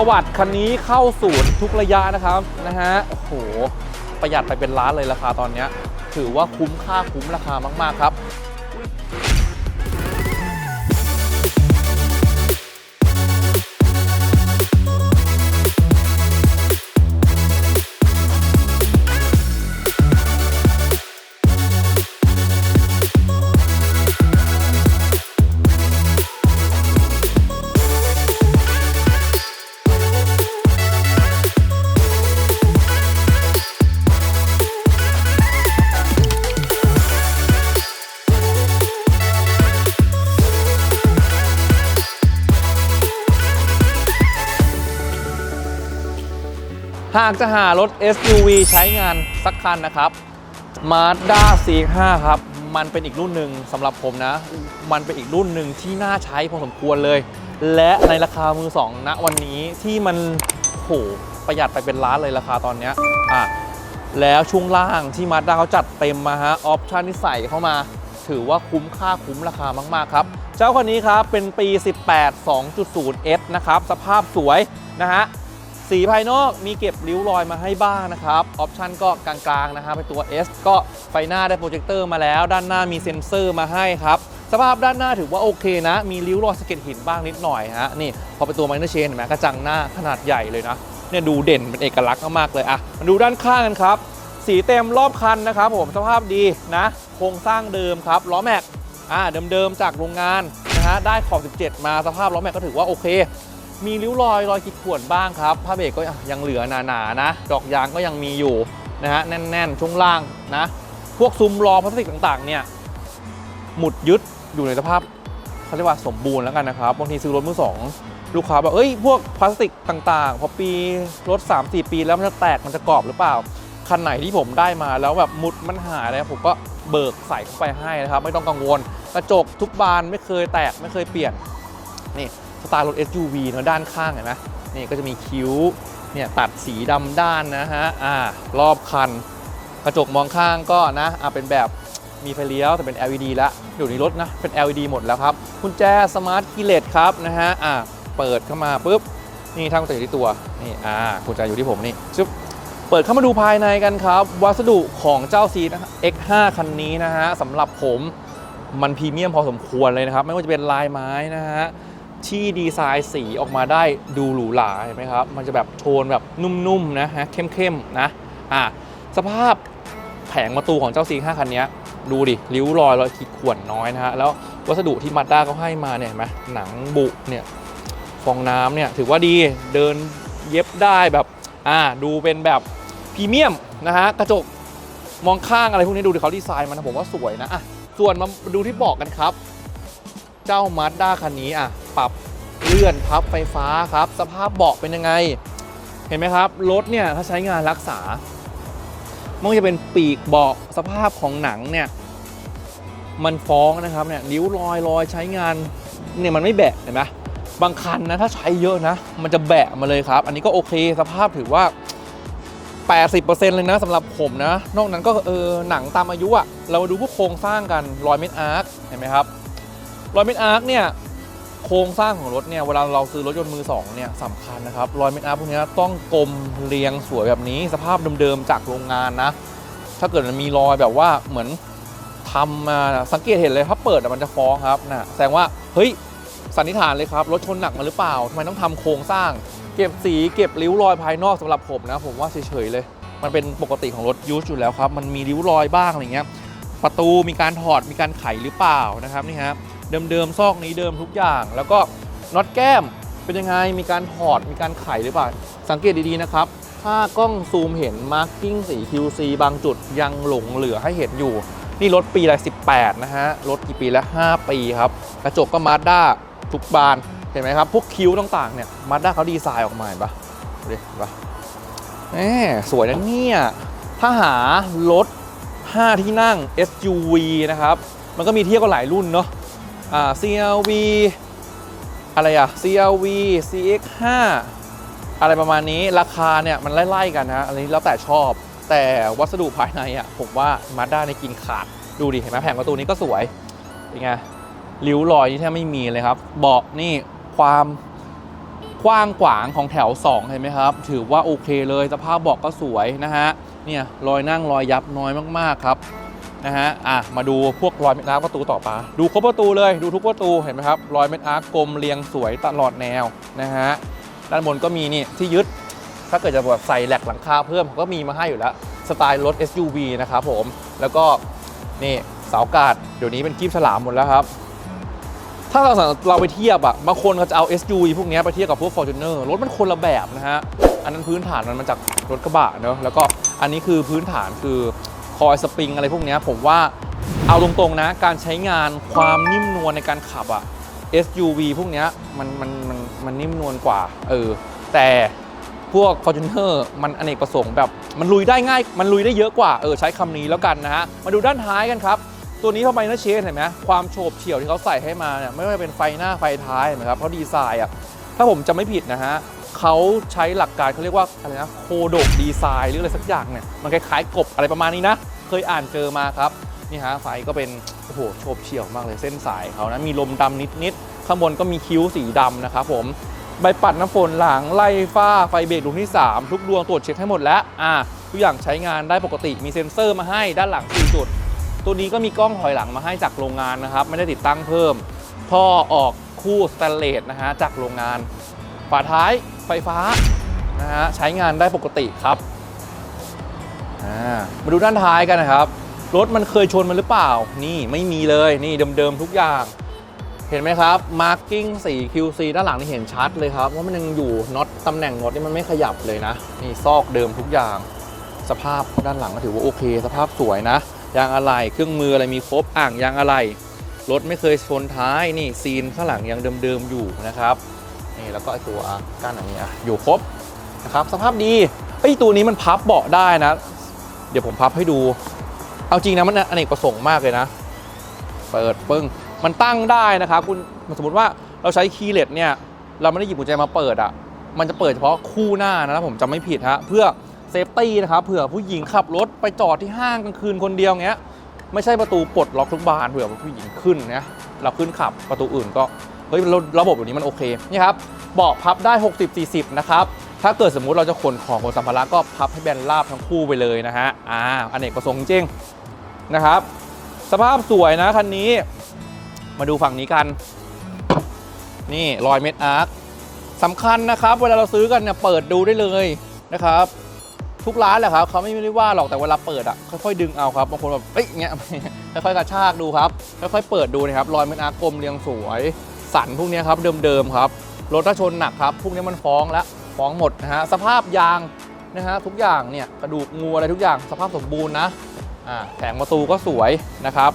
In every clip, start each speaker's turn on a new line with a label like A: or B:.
A: ประวัติคันนี้เข้าศูนย์ทุกระยะนะครับนะฮะโอ้โหประหยัดไปเป็นล้านเลยราคาตอนนี้ถือว่าคุ้มค่าคุ้มราคามาก ๆ ครับ หากจะหารถ SUV ใช้งานสักคันนะครับ Mazda CX-5 ครับ มันเป็นอีกรุ่นหนึ่งสำหรับผมนะ มันเป็นอีกรุ่นหนึ่งที่น่าใช้พอสมควรเลย และในราคามือสองณวันนี้ที่มันโหประหยัดไปเป็นล้านเลยราคาตอนนี้อะแล้วช่วงล่างที่ Mazda เขาจัดเต็มมาฮะออปชั่นที่ใส่เข้ามา ถือว่าคุ้มค่าคุ้มราคามาก ๆ ครับ เจ้าคันนี้ครับ เป็นปี 18 2.0 S นะครับ สภาพสวยนะฮะ สีภายนอกมีเก็บริ้วรอยมาให้บ้างนะครับ ออปชันก็กลางๆนะครับเป็นตัว S ก็ไฟหน้าได้โปรเจคเตอร์มาแล้ว ด้านหน้ามีเซ็นเซอร์มาให้ครับสภาพด้านหน้าถือว่าโอเคนะ มีริ้วรอยสะเก็ดหินบ้างนิดหน่อยฮะนี่พอเป็นตัวไมเนอร์เชนเห็นไหมกระจังหน้าขนาดใหญ่เลยนะเนี่ยดูเด่นเป็นเอกลักษณ์มากๆเลยอะมาดูด้านข้างกันครับ สีเต็มรอบคันนะครับผมสภาพดีนะ โครงสร้างเดิมครับล้อแม็กอ่าเดิมๆจากโรงงานนะฮะได้ขอบ 17 มาสภาพล้อแม็กก็ถือว่าโอเค มีริ้วรอยรอยขีดข่วนบ้างครับผ้าเบรกก็ยังเหลือหนาๆนะ ดอกยางก็ยังมีอยู่นะฮะแน่นๆ ช่วงล่างนะ พวกซุ้มล้อพลาสติกต่างๆ เนี่ย หมุดยึดอยู่ในสภาพเขาเรียกว่าสมบูรณ์แล้วกันนะครับบางทีซื้อรถมือสองลูกค้าบอกเอ้ย พวกพลาสติกต่างๆ พอปีรถ 3-4 ปีแล้วมันจะแตกมันจะกรอบหรือเปล่าคันไหนที่ผมได้มาแล้วแบบหมุดมันหายเลยผมก็เบิกใส่เข้าไปให้นะครับ ไม่ต้องกังวล กระจกทุกบานไม่เคยแตกไม่เคยเปลี่ยนนี่ สไตล์รถ SUV เนอะด้านข้างเห็นไหมนี่ก็จะมีคิ้วเนี่ยตัดสีดำด้านนะฮะอ่ารอบคัน กระจกมองข้างก็นะอ่าเป็นแบบมีไฟเลี้ยวแต่เป็น LED แล้วอยู่ในรถนะเป็น LED หมดแล้วครับกุญแจสมาร์ทคีเลตครับนะฮะอ่าเปิดเข้ามาปุ๊บนี่ทั้งตัวอยู่ที่ตัวนี่อ่ากุญแจอยู่ที่ผมนี่ชึบเปิดเข้ามาดูภายในกันครับ วัสดุของเจ้า C X5 คันนี้นะฮะสำหรับผมมันพรีเมียมพอสมควรเลยนะครับ ไม่ว่าจะเป็นลายไม้นะฮะ ที่ดีไซน์สีออกมาได้ดูหรูหราเห็นไหมครับ มันจะแบบโทนแบบนุ่มๆนะฮะเข้มๆนะอะสภาพแผงประตูของเจ้า C5 คันนี้ดูดิริ้วรอยรอยขีดข่วนน้อยนะฮะแล้ววัสดุที่มาด้าเขาให้มาเนี่ยเห็นไหมหนังบุเนี่ยฟองน้ำเนี่ยถือว่าดีเดินเย็บได้แบบอ่าดูเป็นแบบพรีเมียมนะฮะกระจกมองข้างอะไรพวกนี้ดูดิเขาดีไซน์มันนะผมว่าสวยนะอะส่วนมาดูที่บอกกันครับ เจ้ามาด้าคันนี้อะ ปรับเลื่อนพับไฟฟ้าครับ สภาพเบาะเป็นยังไง เห็นไหมครับ รถเนี่ยถ้าใช้งานรักษาม่ว่าจะเป็นปีกเบาะสภาพของหนังเนี่ยมันฟ้องนะครับเนี่ยนิ้วรอยรอยใช้งานเนี่ยมันไม่แบะเห็นไหมบางคันนะถ้าใช้เยอะนะ มันจะแบะมาเลยครับ อันนี้ก็โอเคสภาพถือว่า 80%เลยนะสำหรับผมนะ นอกนั้นก็เออหนังตามอายุอะเรามาดูพวกโครงสร้างกันรอยเม็ดอาร์คเห็นไหมครับรอยเม็ดอาร์คเนี่ย โครงสร้างของรถเนี่ยเวลาเราซื้อรถยนต์มือสองเนี่ยสำคัญนะครับรอยเม็ดอาร์คพวกนี้ต้องกลมเรียงสวยแบบนี้สภาพเดิมๆจากโรงงานนะ ถ้าเกิดมันมีรอยแบบว่าเหมือนทำมาสังเกตเห็นเลยถ้าเปิดมันจะฟ้องครับนะแสดงว่าเฮ้ยสันนิษฐานเลยครับรถชนหนักมาหรือเปล่าทำไมต้องทำโครงสร้าง เก็บสีเก็บริ้วรอยภายนอกสำหรับผมนะ ผมว่าเฉยๆเลย มันเป็นปกติของรถยูสอยู่แล้วครับ มันมีริ้วรอยบ้างอะไรเงี้ยประตูมีการถอดมีการไขหรือเปล่านะครับนี่ฮะ เดิมๆซอกนี้เดิมทุกอย่าง แล้วก็น็อตแก้มเป็นยังไงมีการถอดมีการไขหรือเปล่า สังเกตดีๆนะครับ ถ้ากล้องซูมเห็นมาร์กิ้งสี QC บางจุดยังหลงเหลือให้เห็นอยู่ นี่รถปีละ18 นะฮะ รถกี่ปีแล้ว5ปีครับ กระจกก็มาด้าทุกบานเห็นไหมครับ พวกคิ้วต่างๆเนี่ยมาด้าเขาดีไซน์ออกมาเห็นปะดูดิเห็นปะแหมสวยนะเนี่ยถ้าหารถ 5 ที่นั่ง SUV นะครับ มันก็มีเทียบกันหลายรุ่นเนาะ อ่า CRV อะไรอะ CRV CX5 อะไรประมาณนี้ราคาเนี่ยมันไล่ๆกันนะอันนี้แล้วแต่ชอบ แต่วัสดุภายในอะผมว่ามาด้าในกินขาดดูดิเห็นไหมแผงประตูนี้ก็สวยเป็นไงริ้วรอยนี่แทบไม่มีเลยครับเบาะนี่ความกว้างขวางของแถว 2 เห็นไหมครับ ถือว่าโอเคเลยสภาพเบาะก็สวยนะฮะเนี่ยรอยนั่งรอยยับน้อยมากๆครับ นะฮะอะมาดูพวกรอยเม็ดอาร์คประตูต่อปาดูครบประตูเลยดูทุกประตูเห็นไหมครับรอยเม็ดอาร์คกลมเรียงสวยตลอดแนวนะฮะด้านบนก็มีนี่ที่ยึด ถ้าเกิดจะแบบใส่แหลกหลังคาเพิ่มก็มีมาให้อยู่แล้วสไตล์รถ SUV นะครับผมแล้วก็นี่เสากาดเดี๋ยวนี้เป็นกีบฉลามหมดแล้วครับ ถ้าเราเราไปเทียบอะบางคนเขาจะเอา SUV พวกเนี้ยไปเทียบกับพวก Fortuner รถมันคนละแบบนะฮะอันนั้นพื้นฐานมันมาจากรถกระบะเนอะแล้วก็อันนี้คือพื้นฐานคือ คอยสปริงอะไรพวกนี้ผมว่าเอาตรงๆนะ การใช้งานความนิ่มนวลในการขับอะ SUV พวกนี้มันมันมันมันนิ่มนวลกว่าเออแต่พวก Fortuner มันอเนกประสงค์แบบ มันลุยได้ง่าย มันลุยได้เยอะกว่าเออใช้คำนี้แล้วกันนะฮะมาดูด้านท้ายกันครับตัวนี้เข้าไปนะเชนเห็นไหมความโฉบเฉี่ยวที่เขาใส่ให้มาเนี่ยไม่ว่าจะเป็นไฟหน้าไฟท้ายเห็นไหมครับเขาดีไซน์อะถ้าผมจะไม่ผิดนะฮะ เขาใช้หลักการเขาเรียกว่าอะไรนะโคโดกดีไซน์หรืออะไรสักอย่างเนี่ยมันคล้ายๆกบอะไรประมาณนี้นะ เคยอ่านเจอมาครับ นี่ฮะไฟก็เป็น โอ้โหโฉบเฉี่ยวมากเลยเส้นสายเขานะมีลมดำนิดๆ ข้างบนก็มีคิ้วสีดำนะครับผมใบปัดน้ำฝนหลังไล่ฟ้าไฟเบรกดวงที่ 3 ทุกดวงตรวจเช็คให้หมดแล้วอ่าทุกอย่างใช้งานได้ปกติมีเซ็นเซอร์มาให้ด้านหลัง4จุด ตัวนี้ก็มีกล้องถอยหลังมาให้จากโรงงานนะครับ ไม่ได้ติดตั้งเพิ่มท่อออกคู่สแตนเลสนะฮะจากโรงงานฝาท้าย ไฟฟ้านะฮะใช้งานได้ปกติครับมาดูด้านท้ายกันนะครับ รถมันเคยชนมันหรือเปล่า นี่ไม่มีเลยนี่เดิมๆทุกอย่าง เห็นไหมครับ marking สี QC ด้านหลังนี่เห็นชัดเลยครับว่ามันยังอยู่น็อตตำแหน่งน็อตนี่มันไม่ขยับเลยนะ นี่ซอกเดิมทุกอย่าง สภาพด้านหลังก็ถือว่าโอเค สภาพสวยนะยางอะไหล่เครื่องมืออะไรมีครบอ่างยางอะไหล่รถไม่เคยชนท้ายนี่ซีนข้างหลังยังเดิมๆอยู่นะครับ นี่แล้วก็ไอตัวก้านอันนี้อะอยู่ครบนะครับสภาพดีไอ้ตัวนี้มันพับเบาะได้นะ เดี๋ยวผมพับให้ดู เอาจริงนะมันอเนกประสงค์มากเลยนะ เปิดปึ้งมันตั้งได้นะครับคุณสมมติว่าเราใช้คีย์เลสเนี่ยเราไม่ได้หยิบกุญแจมาเปิดอะมันจะเปิดเฉพาะคู่หน้านะถ้าผมจำไม่ผิดฮะเพื่อเซฟตี้นะครับเผื่อผู้หญิงขับรถไปจอดที่ห้างกลางคืนคนเดียวเงี้ยไม่ใช่ประตูปลดล็อกทุกบานเผื่อผู้หญิงขึ้นนะเราขึ้นขับประตูอื่นก็ เฮ้ยระระบบแบบนี้มันโอเคนี่ครับเบาะพับได้ 60-40 นะครับ ถ้าเกิดสมมุติเราจะขนของขนสัมภาระก็พับให้แบนราบทั้งคู่ไปเลยนะฮะอ่าอเนกประสงค์จริงนะครับ สภาพสวยนะคันนี้ มาดูฝั่งนี้กัน นี่รอยเม็ดอาร์คสำคัญนะครับ เวลาเราซื้อกันเนี่ยเปิดดูได้เลยนะครับ ทุกร้านแหละครับเขาไม่ได้ว่าหรอกแต่เวลาเปิดอะค่อยๆดึงเอาครับบางคนแบบเอ้ยเงี้ยค่อยๆกระชากดูครับค่อยๆเปิดดูนะครับรอยเม็ดอาร์คกลมเรียงสวย สันพวกนี้ครับเดิมๆครับรถถ้าชนหนักครับพวกนี้มันฟ้องแล้วฟ้องหมดนะฮะสภาพยางนะฮะทุกอย่างเนี่ยกระดูกงูอะไรทุกอย่างสภาพสมบูรณ์นะอ่าแผงประตูก็สวยนะครับ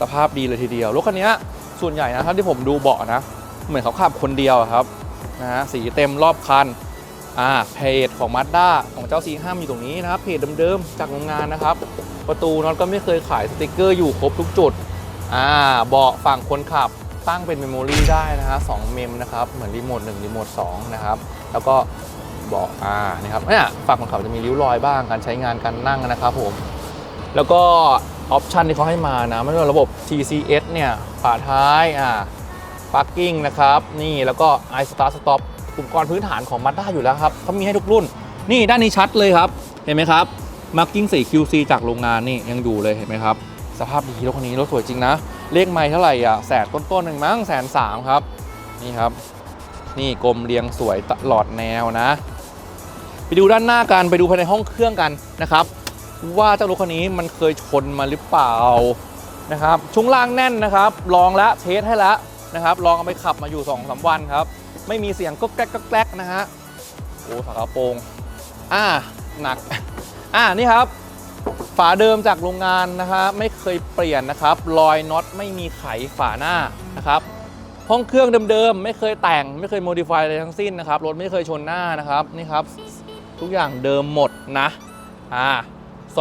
A: สภาพดีเลยทีเดียวรถคันนี้ส่วนใหญ่นะถ้าที่ผมดูเบาะนะ เหมือนเขาขับคนเดียวครับนะฮะสีเต็มรอบคันอ่าเพจของมาด้าของเจ้าซีห้ามอยู่ตรงนี้นะครับเพจเดิมๆจากโรงงานนะครับ ประตูน็อตก็ไม่เคยขายสติกเกอร์อยู่ครบทุกจุดอ่าเบาะฝั่งคนขับ ตั้งเป็นเมมโมรีได้นะฮะสองเมมนะครับ เหมือนรีโมท1รีโมท2นะครับ แล้วก็บาะอ่านี่ครับเนี่ยฝั่งคนขับจะมีริ้วรอยบ้างการใช้งานการนั่งนะครับผม แล้วก็ออปชันที่เขาให้มานะไม่ว่าระบบ TCS เนี่ยฝาท้ายอ่า parking นะครับ นี่แล้วก็ i start stop อุปกรณ์พื้นฐานของ Mazda อยู่แล้วครับเขามีให้ทุกรุ่น นี่ด้านนี้ชัดเลยครับ เห็นไหมครับ marking สี QC จากโรงงานนี่ยังอยู่เลยเห็นไหมครับ สภาพดีรถคันนี้รถสวยจริงนะ เลขไม่เท่าไหร่อะแสนต้นๆหนึ่งมั้งแสนสามครับ นี่ครับ นี่กลมเรียงสวยตลอดแนวนะ ไปดูด้านหน้ากันไปดูภายในห้องเครื่องกันนะครับ ว่าเจ้ารถคันนี้มันเคยชนมาหรือเปล่านะครับช่วงล่างแน่นนะครับ ลองแล้วเทสให้แล้วนะครับ ลองเอาไปขับมาอยู่2อสวันครับ ไม่มีเสียงก็แกรกก็แกรกนะฮะโอ้ฝากระโปรงอ่าหนักอ่านี่ครับ ฝาเดิมจากโรงงานนะครับไม่เคยเปลี่ยนนะครับรอยน็อตไม่มีไขฝาหน้านะครับห้องเครื่องเดิมๆไม่เคยแต่งไม่เคยโมดิฟายอะไรทั้งสิ้นนะครับรถไม่เคยชนหน้านะครับนี่ครับทุกอย่างเดิมหมดนะอ่า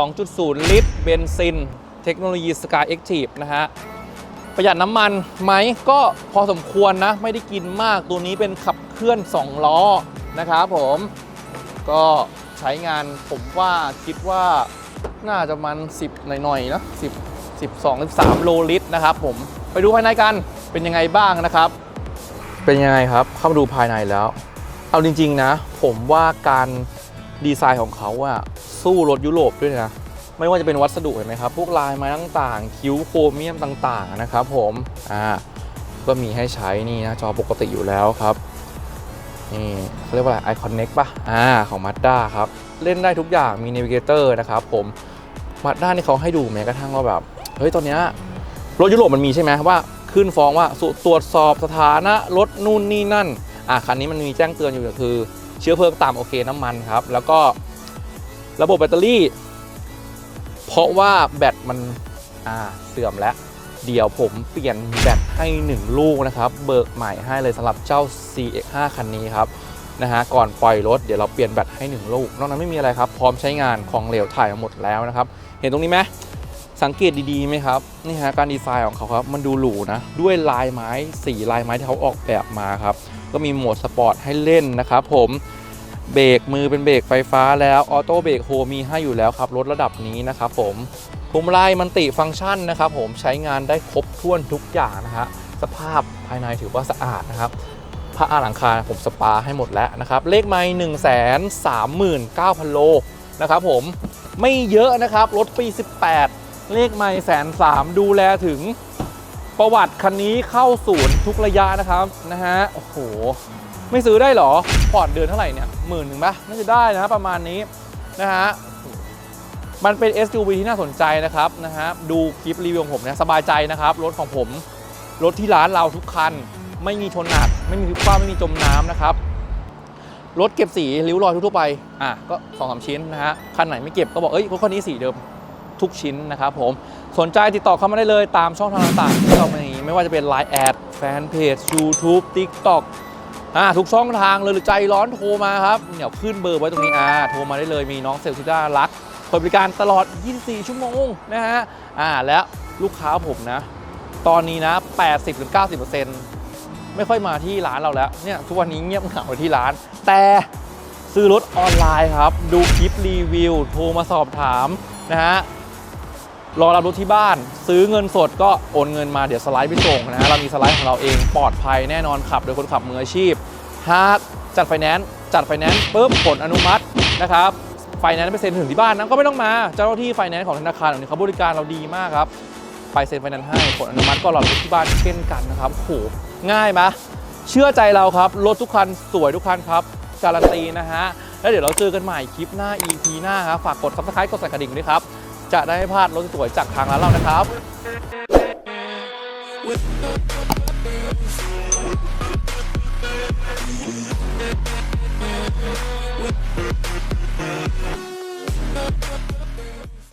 A: 2.0 ลิตรเบนซิน เทคโนโลยี Sky Active นะฮะประหยัดน้ำมันไหมก็พอสมควรนะ ไม่ได้กินมากตัวนี้เป็นขับเคลื่อน 2 ล้อนะครับผมก็ใช้งานผมว่าคิดว่า น่าจะมัน 10 หน่อยๆนะ10 12 13 โลลิตรนะครับผมไปดูภายในกันเป็นยังไงบ้างนะครับ เป็นยังไงครับ เข้ามาดูภายในแล้ว เอาจริง ๆ นะ ผมว่าการดีไซน์ของเขาอะสู้รถยุโรปด้วยนะ ไม่ว่าจะเป็นวัสดุเห็นไหมครับ พวกลายไม้ต่างๆ คิ้วโครเมียมต่างๆนะครับผมอ่าก็มีให้ใช้นี่นะจอปกติอยู่แล้วครับนี่เขาเรียกว่าอะไร Icon Next ป่ะอ่าของ Mazda ครับ เล่นได้ทุกอย่างมี Navigator นะครับผม Mazda นี่เขาให้ดูแม้กระทั่งว่าแบบเฮ้ยตอนนี้รถยุโรปมันมีใช่ไหมว่าขึ้นฟ้องว่าสุตรวจสอบสถานะรถนู่นนี่นั่นอะคันนี้มันมีแจ้งเตือนอยู่ก็คือ เชื้อเพลิงต่ำโอเคน้ำมันครับ แล้วก็ระบบแบตเตอรี่ เพราะว่าแบตมันอ่าเสื่อมแล้ว เดี๋ยวผมเปลี่ยนแบตให้ 1 ลูกนะครับ เบิกใหม่ให้เลยสำหรับเจ้า CX5 คันนี้ครับ นะฮะก่อนปล่อยรถเดี๋ยวเราเปลี่ยนแบตให้ 1 ลูก นอกนั้นไม่มีอะไรครับ พร้อมใช้งานของเหลวถ่ายหมดแล้วนะครับ เห็นตรงนี้ไหมสังเกตดีๆไหมครับนี่ฮะการดีไซน์ของเขาครับมันดูหรูนะด้วยลายไม้สีลายไม้ที่เขาออกแบบมาครับก็มีโหมดสปอร์ตให้เล่นนะครับผมเบรกมือเป็นเบรกไฟฟ้าแล้วออโต้เบรกโฮมีให้อยู่แล้วครับรถระดับนี้นะครับผมพวงมาลัยมันติฟังก์ชันนะครับผมใช้งานได้ครบถ้วนทุกอย่างนะฮะสภาพภายในถือว่าสะอาดนะครับ ผ้าอาหลังคาผมสปาให้หมดแล้วนะครับ เลขไม้1 3 9 0 0 0โลนะครับผมไม่เยอะนะครับ รถปี 18 เลขไม้แสนสามดูแลถึงประวัติคันนี้เข้าศูนย์ทุกระยะนะครับนะฮะโอ้โห ไม่ซื้อได้หรอผ่อนเดือนเท่าไหร่เนี่ยหมื่นหนึ่งปะน่าจะได้นะประมาณนี้นะฮะมันเป็น SUV ที่น่าสนใจนะครับนะฮะดูคลิปรีวิวของผมเนี่ยสบายใจนะครับ รถของผม รถที่ร้านเราทุกคัน ไม่มีชนหนัก ไม่มีพลิกคว้าไม่มีจมน้ำนะครับรถเก็บสีริ้วรอยทั่วๆไปอะก็สองสามชิ้นนะฮะคันไหนไม่เก็บก็บอกเอ้ยรถคันนี้สีเดิมทุกชิ้นนะครับผมสนใจติดต่อเข้ามาได้เลยตามช่องทางต่างๆที่เรามีไม่ว่าจะเป็น Line แอดแฟนเพจ YouTube TikTok อ่าทุกช่องทางเลยหรือใจร้อนโทรมาครับเดี๋ยวขึ้นเบอร์ไว้ตรงนี้อ่าโทรมาได้เลยมีน้องเซลล์ที่น่ารักเปิดบริการตลอด 24 ชั่วโมงนะฮะอ่าแล้วลูกค้าผมนะ ตอนนี้นะ 80-90% ไม่ค่อยมาที่ร้านเราแล้วเนี่ยทุกวันนี้เงียบเหงาที่ร้าน แต่ซื้อรถออนไลน์ครับ ดูคลิปรีวิว โทรมาสอบถามนะฮะรอรับรถที่บ้าน ซื้อเงินสดก็โอนเงินมาเดี๋ยวสไลด์ไปส่งนะฮะเรามีสไลด์ของเราเองปลอดภัยแน่นอนขับ โดยคนขับมืออาชีพถ้าจัดไฟแนนซ์จัดไฟแนนซ์ปุ๊บผลอนุมัตินะครับไฟแนนซ์ไปเซ็นถึงที่บ้านนั้นก็ไม่ต้องมาเจ้าหน้าที่ไฟแนนซ์ของธนาคารเหล่านี้เขาบริการเราดีมากครับไปเซ็นไฟแนนซ์ให้ผลอนุมัติก็รอรับรถที่บ้านเช่นกันนะครับโห ง่ายไหมเชื่อใจเราครับ รถทุกคันสวยทุกคันครับ การันตีนะฮะ แล้วเดี๋ยวเราเจอกันใหม่คลิปหน้า EP หน้าครับฝากกด subscribe กดสั่นกระดิ่งด้วยครับ จะได้ไม่พลาดรถสวยจากทางร้านเรานะครับ
B: With